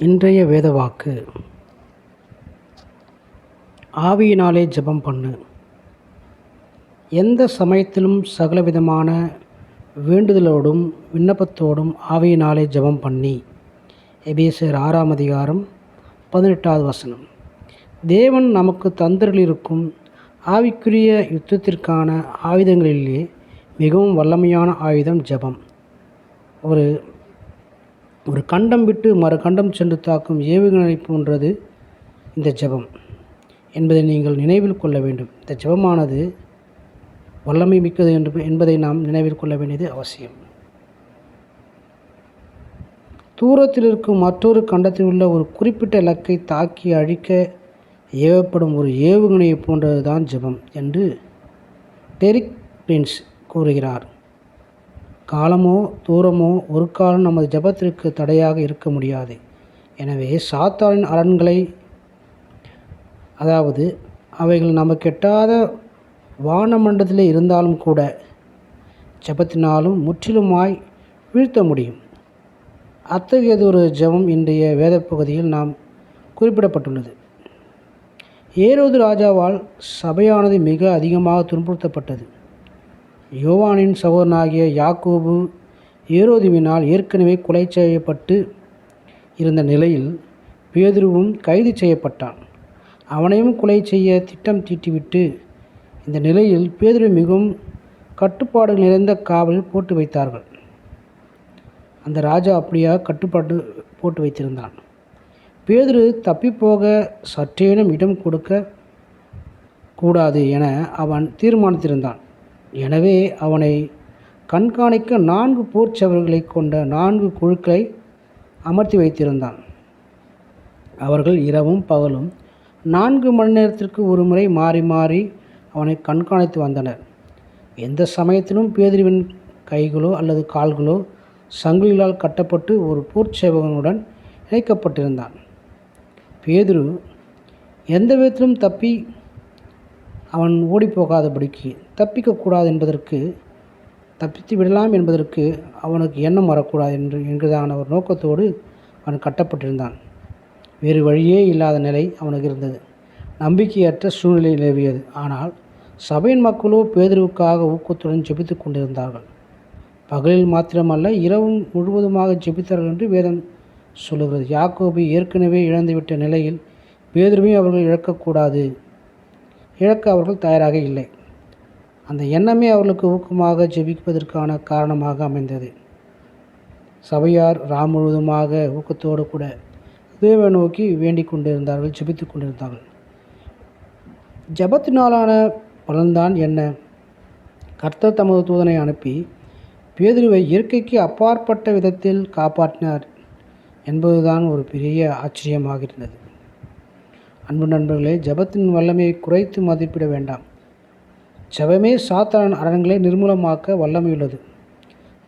இன்றைய வேதவாக்கு. ஆவியினாலே ஜெபம் பண்ணு. எந்த சமயத்திலும் சகலவிதமான வேண்டுதலோடும் விண்ணப்பத்தோடும் ஆவியினாலே ஜெபம் பண்ணி. எபேசர் ஆறாம் அதிகாரம் பதினெட்டாவது வசனம். தேவன் நமக்கு தந்திரலிருக்கும் ஆவிக்குரிய யுத்தத்திற்கான ஆயுதங்களிலே மிகவும் வல்லமையான ஆயுதம் ஜெபம். ஒரு ஒரு கண்டம் விட்டு மறு கண்டம் சென்று தாக்கும் ஏவுகணை போன்றது இந்த ஜெபம் என்பதை நீங்கள் நினைவில் கொள்ள வேண்டும். இந்த ஜெபமானது வல்லமை மிக்கது என்று என்பதை நாம் நினைவில் கொள்ள வேண்டியது அவசியம். தூரத்தில் இருக்கும் மற்றொரு கண்டத்தில் உள்ள ஒரு குறிப்பிட்ட இலக்கை தாக்கி அழிக்க ஏவப்படும் ஒரு ஏவுகணையை போன்றது தான் ஜெபம் என்று டெரிக் பிரின்ஸ் கூறுகிறார். காலமோ தூரமோ ஒரு காலம் நமது ஜபத்திற்கு தடையாக இருக்க முடியாது. எனவே சாத்தானின் அரண்களை அதாவது அவைகள் நமக்கு எட்டாத வானமண்டலத்தில் இருந்தாலும் கூட ஜபத்தினாலும் முற்றிலுமாய் வீழ்த்த முடியும். அத்தகையதொரு ஜபம் இன்றைய வேத பகுதியில் நாம் குறிப்பிடப்பட்டுள்ளது. ஏரோது ராஜாவால் சபையானது மிக அதிகமாக துன்புறுத்தப்பட்டது. யோவானின் சகோதரனாகிய யாக்கோபு ஏரோதுவினால் ஏற்கனவே கொலை செய்யப்பட்டு இருந்த நிலையில் பேதுருவும் கைது செய்யப்பட்டான். அவனையும் கொலை செய்ய திட்டம் தீட்டிவிட்டு இந்த நிலையில் பேதுரு மிகவும் கட்டுப்பாடு நிறைந்த காவலில் போட்டு வைத்தார்கள். அந்த ராஜா அப்படியாக கட்டுப்பாடு போட்டு வைத்திருந்தான். பேதுரு தப்பிப்போக சற்றேனும் இடம் கொடுக்க கூடாது என அவன் தீர்மானித்திருந்தான். எனவே அவனை கண்காணிக்க நான்கு போர்ச்சவர்களை கொண்ட நான்கு குழுக்களை அமர்த்தி வைத்திருந்தான். அவர்கள் இரவும் பகலும் நான்கு மணி நேரத்திற்கு ஒரு முறை மாறி மாறி அவனை கண்காணித்து வந்தனர். எந்த சமயத்திலும் பேதிரிவின் கைகளோ அல்லது கால்களோ சங்கிலிகளால் கட்டப்பட்டு ஒரு போர்ச்சேவகனுடன் இணைக்கப்பட்டிருந்தான். பேதுரு எந்த விதத்திலும் தப்பி அவன் ஓடிப்போகாதபடிக்கு தப்பிக்கக்கூடாது என்பதற்கு தப்பித்து விடலாம் என்பதற்கு அவனுக்கு எண்ணம் வரக்கூடாது என்று என்கிறதான ஒரு நோக்கத்தோடு அவன் கட்டப்பட்டிருந்தான். வேறு வழியே இல்லாத நிலை அவனுக்கு இருந்தது. நம்பிக்கையற்ற சூழ்நிலை நிலவியது. ஆனால் சபையின் மக்களோ பேதருவுக்காக ஊக்கத்துடன் ஜெபித்து கொண்டிருந்தார்கள். பகலில் மாத்திரமல்ல இரவும் முழுவதுமாக ஜெபித்தார்கள் என்று வேதம் சொல்லுகிறது. யாக்கோபு ஏற்கனவே இழந்துவிட்ட நிலையில் பேதருவையும் அவர்கள் இழக்கக்கூடாது. இழக்க அவர்கள் தயாராக இல்லை. அந்த எண்ணமே அவர்களுக்கு ஊக்கமாக ஜெபிப்பதற்கான காரணமாக அமைந்தது. சபையார் ராம் முழுவதுமாக ஊக்கத்தோடு கூட தேவ நோக்கி வேண்டிக் கொண்டிருந்தார்கள் ஜெபித்து கொண்டிருந்தார்கள். ஜபத்தினாலான பலன்தான் என்ன? கர்த்தர் தமது தூதனை அனுப்பி பேதுருவை இயற்கைக்கு அப்பாற்பட்ட விதத்தில் காப்பாற்றினார் என்பதுதான் ஒரு பெரிய ஆச்சரியமாக இருந்தது. அன்பு நண்பர்களே ஜபத்தின் வல்லமையை குறைத்து மதிப்பிட வேண்டாம். ஜபமே சாத்தான அரண்களை நிர்மூலமாக்க வல்லமை உள்ளது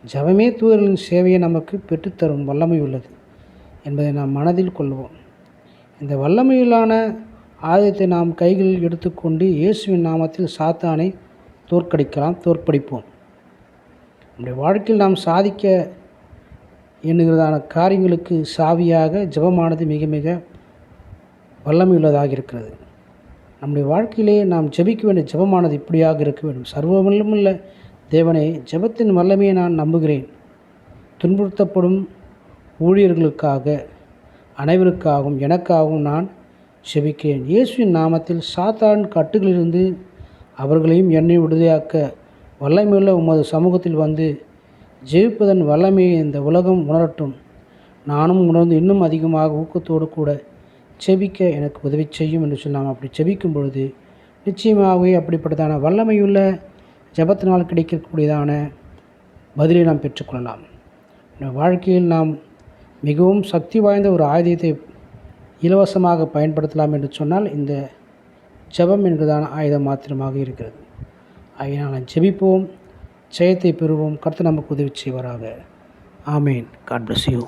ஜபமே தூதர்களின் சேவையை நமக்கு பெற்றுத்தரும் வல்லமை உள்ளது என்பதை நாம் மனதில் கொள்வோம். இந்த வல்லமையிலான ஆயுதத்தை நாம் கைகளில் எடுத்துக்கொண்டு இயேசுவின் நாமத்தில் சாத்தானை தோற்கடிக்கலாம் தோற்கடிப்போம். நம்முடைய வாழ்க்கையில் நாம் சாதிக்க எண்ணுகிறதான காரியங்களுக்கு சாவியாக ஜபமானது மிக மிக வல்லமையுள்ளதாக இருக்கிறது நம்முடைய வாழ்க்கையிலே நாம் ஜெபிக்க வேண்டிய ஜெபமானது இப்படியாக இருக்க வேண்டும். சர்வவல்லமுள்ள தேவனே ஜெபத்தின் வல்லமையை நான் நம்புகிறேன். துன்புறுத்தப்படும் ஊழியர்களுக்காக அனைவருக்காகவும் எனக்காகவும் நான் ஜெபிக்கிறேன். இயேசுவின் நாமத்தில் சாத்தான் கட்டுகளிலிருந்து அவர்களையும் என்னை விடுதலையாக்க வல்லமையுள்ள உமது சமூகத்தில் வந்து ஜெயிப்பதன் வல்லமையை இந்த உலகம் உணரட்டும். நானும் உணர்ந்து இன்னும் அதிகமாக ஊக்கத்தோடு கூட செபிக்க எனக்கு உதவி செய்யும் என்று சொல்லி நாம் அப்படி செபிக்கும் பொழுது நிச்சயமாகவே அப்படிப்பட்டதான வல்லமையுள்ள ஜபத்தினால் கிடைக்கக்கூடியதான பதிலை நாம் பெற்றுக்கொள்ளலாம். வாழ்க்கையில் நாம் மிகவும் சக்தி வாய்ந்த ஒரு ஆயுதத்தை இலவசமாக பயன்படுத்தலாம் என்று சொன்னால் இந்த ஜபம் என்கிறதான ஆயுதம் மாத்திரமாக இருக்கிறது. ஆகையினால் ஜெபிப்போம் ஜெயத்தை பெறுவோம் கருத்து நமக்கு உதவி செய்வாராக. ஆமேன். God bless you